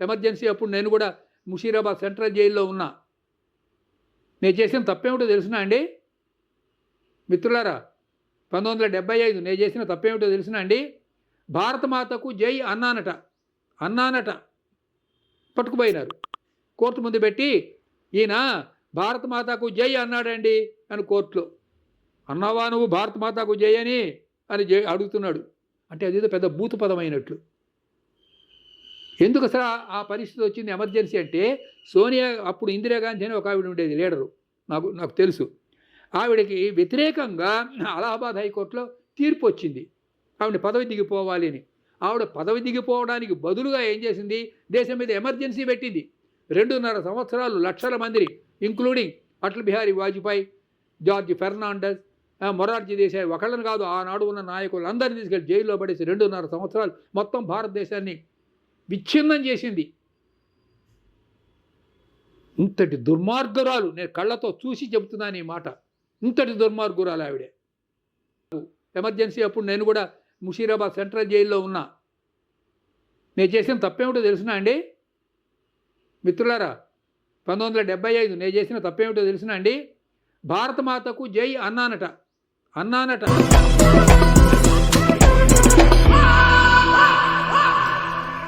Emergency అప్పుడు నేను కూడా ముషీరాబాద్ సెంట్రల్ జైల్లో ఉన్నా. నేను చేసిన తప్పేమిటో తెలుసునా అండి? మిత్రులారా పంతొమ్మిది వందల డెబ్బై ఐదు నేను చేసిన తప్పేమిటో తెలుసునా అండి? భారతమాతకు జై అన్నానట. అన్నానట. పట్టుకుపోయినారు. కోర్టు ముందు పెట్టి ఈయన భారతమాతకు జై అన్నాడండి అని కోర్టులో. అన్నావా నువ్వు భారతమాతకు జై అని? అని జై అడుగుతున్నాడు. అంటే అదేదో పెద్ద బూతు అయినట్లు ఎందుకు అసలు ఆ- పరిస్థితి వచ్చింది ఎమర్జెన్సీ అంటే సోనియా అప్పుడు ఇందిరాగాంధీ అని ఒక ఆవిడ ఉండేది లీడరు. నాకు నాకు తెలుసు. ఆవిడకి వ్యతిరేకంగా అలహాబాద్ హైకోర్టులో తీర్పు వచ్చింది. ఆవిడ పదవి దిగిపోవాలి అని. ఆవిడ పదవి దిగిపోవడానికి బదులుగా ఏం చేసింది? దేశం మీద ఎమర్జెన్సీ పెట్టింది. రెండున్నర సంవత్సరాలు లక్షల మందిని ఇంక్లూడింగ్ అటల్ బిహారీ వాజ్పేయి జార్జ్ ఫెర్నాండస్ మొరార్జీ దేశాయ్ ఒకళ్ళని కాదు ఆనాడు ఉన్న నాయకులు అందరినీ తీసుకెళ్ళి జైల్లో పడేసి రెండున్నర సంవత్సరాలు మొత్తం భారతదేశాన్ని విచ్ఛిన్నం చేసింది. ఇంతటి దుర్మార్గురాలు నేను కళ్ళతో చూసి చెబుతున్నాను ఈ మాట. ఇంతటి దుర్మార్గురాలు ఆవిడే. ఎమర్జెన్సీ అప్పుడు నేను కూడా ముషీరాబాద్ సెంట్రల్ జైల్లో ఉన్నా. నేను చేసిన తప్పేమిటో తెలుసునా అండి? మిత్రులారా పంతొమ్మిది వందల డెబ్బై ఐదు నేను చేసిన తప్పేమిటో తెలుసునా అండి? భారతమాతకు జై అన్నానట. అన్నానట.